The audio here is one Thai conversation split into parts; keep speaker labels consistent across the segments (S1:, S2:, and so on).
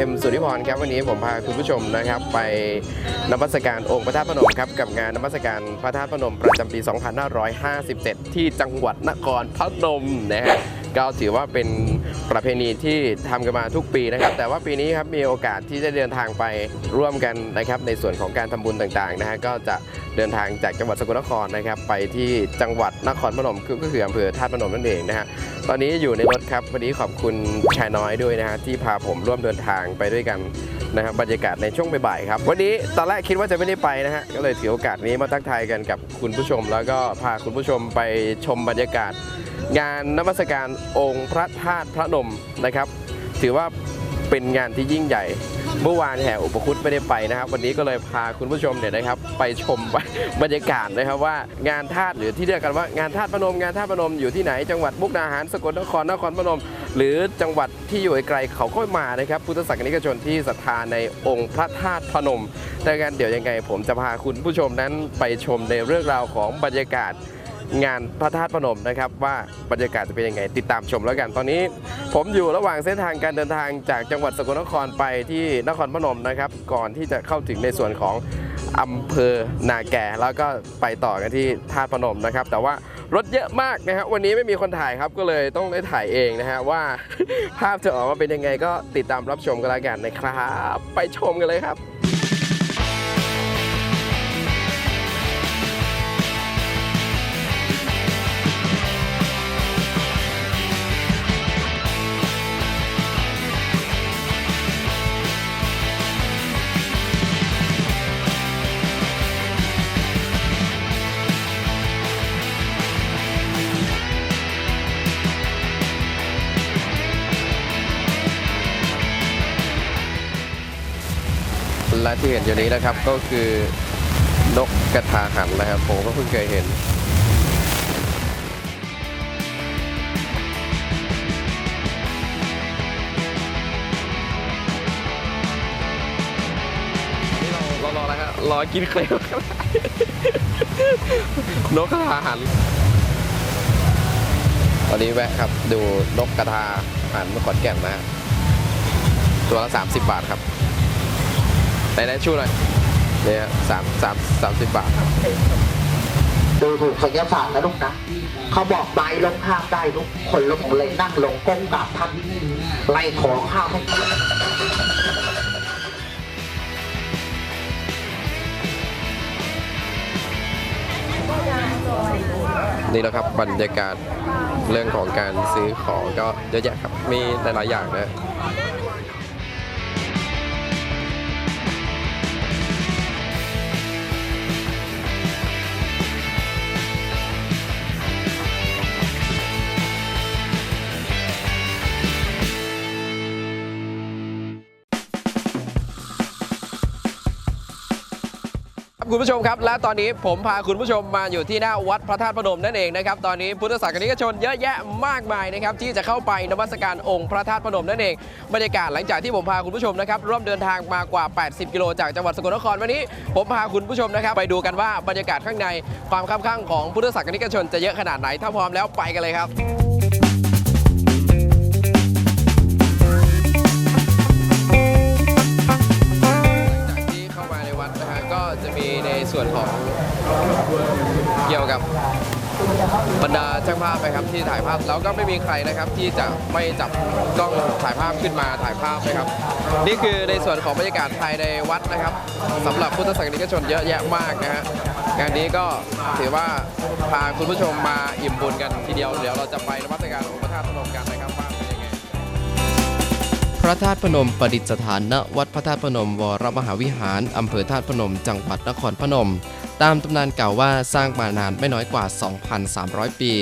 S1: เอ็มสุริพรครับวันนี้ผมพาคุณผู้ชมนะครับ ไปนมัสการองค์พระธาตุพนมครับกับงานนมัสการพระธาตุพนมประจำปี 2557 ที่จังหวัดนครพนมนะฮะก็ถือว่าเป็น ประเพณีที่ทำกันมาทุกปีนะครับ แต่ว่าปีนี้ครับมีโอกาสที่จะเดินทางไปร่วมกันนะครับ ในส่วนของการทำบุญต่างๆนะฮะก็จะเดินทางจากจังหวัดสกลนครนะครับ ไปที่จังหวัดนครพนมก็คืออำเภอธาพนมนั่นเองนะฮะตอนนี้อยู่ในรถครับวันนี้ขอบคุณชายน้อยด้วยนะฮะที่พาผมร่วมเดินทางไปด้วยกันนะครับบรรยากาศในช่วงบ่ายๆครับ วันนี้ตอนแรกคิดว่าจะไม่ได้ไปนะฮะก็เลยถือโอกาสนี้มาทักทายกันกับคุณผู้ชม แล้วก็พาคุณผู้ชมไปชมบรรยากาศ งานนมัสการองค์พระธาตุพระนมนะครับ ถือว่าเป็นงานที่ยิ่งใหญ่ เมื่อวานแห่อุปคุตไม่ได้ไปนะครับ วันนี้ก็เลยพาคุณผู้ชมเนี่ยนะครับ ไปชมบรรยากาศนะครับว่างานธาตุหรือที่เรียกกันว่างานธาตุพนมงานธาตุพนมอยู่ที่ไหนจังหวัดมุกดาหารสกลนครนครพนม หรือจังหวัดที่อยู่ไกลๆเขาก็มานะครับพุทธศาสนิกชนที่ศรัทธาในองค์พระธาตุพนมดังนั้นเดี๋ยวยังไง ผมจะพาคุณผู้ชมนั้นไปชมในเรื่องราวของบรรยากาศ งานพระธาตุพนมนะครับ ว่าบรรยากาศจะเป็นยังไง ติดตามชมแล้วกันตอนนี้ ผมอยู่ระหว่างเส้นทางการเดินทางจากจังหวัดสกลนครไปที่นครพนมนะครับ ก่อนที่จะเข้าถึงในส่วนของอำเภอนาแก่แล้วก็ไปต่อกันที่ธาตุพนมนะครับ แต่ว่ารถเยอะมากนะครวันนี้ไม่มีคนถ่ายครับก็เลยต้องได้ถ่ายเองนะฮะว่าภาพจะออกมาเป็นยังไงก็ติดตามรับชมกันแล้วกันนะครับ ไปชมกันเลยครับ และที่เห็นอยู่นี้นะครับก็คือนกกระทาหันนะครับผมก็เพิ่งเคยเห็นราเรอแล้วครับรอกินเคลวครับนกกระทาหันตอนนี้แวะครับ ดูนกกระทาหันเมื่อขอนแก่นนะฮะตัวละ 30 บาทครับ ไหนไหนชูหน่อยเนี่ยสามสามสามสิบบาท
S2: ดูถูกศิลศาสตร์นะลูกนะเขาบอกไม้ลงข้ามได้ลูกคนลงเลยนั่งลงก้มกราบท่านไล่ขอข้าวให้
S1: นี่แหละครับบรรยากาศเรื่องของการซื้อของก็เยอะแยะครับมีหลายๆอย่างนะ คุณผู้ชมครับ และตอนนี้ผมพาคุณผู้ชมมาอยู่ที่หน้าวัดพระธาตุพนมนั่นเองนะครับ ตอนนี้พุทธศาสนิกชนเยอะแยะมากมายนะครับที่จะเข้าไปนมัสการองค์พระธาตุพนมนั่นเอง บรรยากาศหลังจากที่ผมพาคุณผู้ชมนะครับร่วมเดินทางมากว่า 80 กิโลจากจังหวัดสกลนครวันนี้ ผมพาคุณผู้ชมนะครับไปดูกันว่าบรรยากาศข้างในความคับข้างของพุทธศาสนิกชนจะเยอะขนาดไหน ถ้าพร้อมแล้วไปกันเลยครับ ช่างภาพนะครับที่ถ่ายภาพแล้วก็ไม่มีใครนะครับที่จะไม่จับกล้องถ่ายภาพขึ้นมาถ่ายภาพนะครับ นี่คือในส่วนของบรรยากาศภายในวัดนะครับสำหรับพุทธศาสนิกชนเยอะแยะมากนะฮะงานนี้ก็ถือว่าพาคุณผู้ชมมาอิ่มบุญกันทีเดียวเดี๋ยวเราจะไปนมัสการองค์พระธาตุพนมกันนะครับว่าเป็นยังไงพระธาตุพนมประดิษฐานณวัดพระธาตุพนมวรมหาวิหารอำเภอธาตุพนม จังหวัดนครพนม ตามตำนานกล่าวว่าสร้างมานานไม่น้อยกว่า 2,300 ปี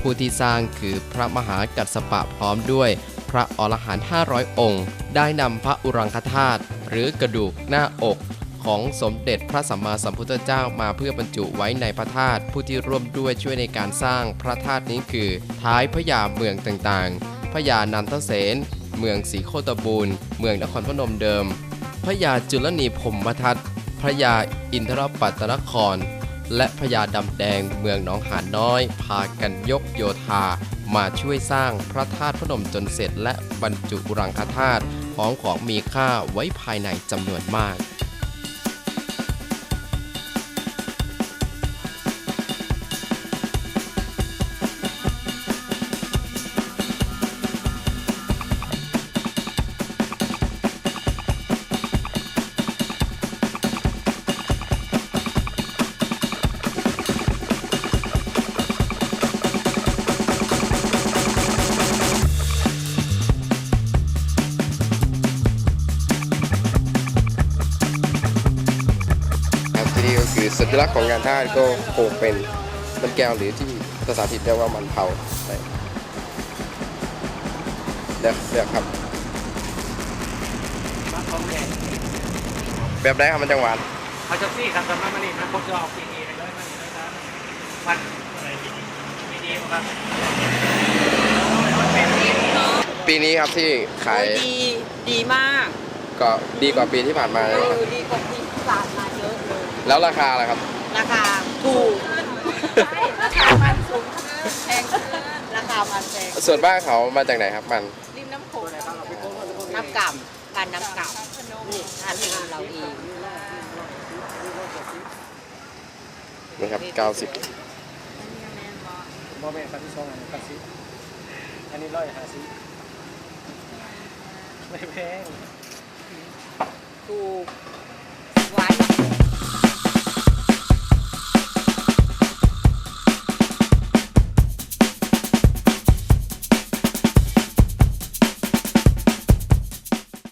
S1: ผู้ที่สร้างคือพระมหากัสสปะพร้อมด้วย พระอรหันต์500 องค์ ได้นำพระอุรังคธาตุหรือกระดูกหน้าอกของสมเด็จพระสัมมาสัมพุทธเจ้ามาเพื่อบรรจุไว้ในพระธาตุผู้ที่ร่วมด้วยช่วยในการสร้างพระธาตุนี้คือ ท้ายพระยาเมืองต่างๆพระยานันทเสนเมืองศรีโคตบูรณ์เมืองนครพนมเดิมพระยาจุลนีพมทัต ระยาอินทรปัตตนคร และพระยาดำแดงเมืองหนองหานน้อย พากันยกโยธามาช่วยสร้างพระธาตุพนมจนเสร็จและบรรจุรังคธาตุพร้อมของมีค่าไว้ภายในจำนวนมาก สัญลักษณ์ของงานท่าสก็คงเป็นมันแก้วหรือที่ภาษาถิ่นเรียกว่ามันเผาไปเลือกเลือกครับ แบบไหนครับมันจังหวาน
S3: เอาจังซี่ครับสำหรับมันนี่นะผมจะออกปีนี้เลยมันนี่นะครับมันอะไรปีนี้ปีนี้ครับ
S1: ปีนี้ครับที่ขาย
S4: โอ้ยดีดีมาก
S1: ก็ดีกว่าปีที่ผ่านมา
S4: เอ
S1: เลยครับ
S4: อดีกว่าที่
S1: แล้วราคาล่ะครับ
S4: ราคาถูกราคามันสูงแพงขึ้นราคามันแพง
S1: ส่วนบ้านเขามาจากไหนครับมัน
S4: ริมน้ำโขงน้ำกำการน้ำกำนี่ทานของเราเอง
S1: นะครับ90
S3: โมเมนต์คันที่สองอันนี้คันซีอันนี้ร้อยห้าสิบไม่แพง
S4: ถูก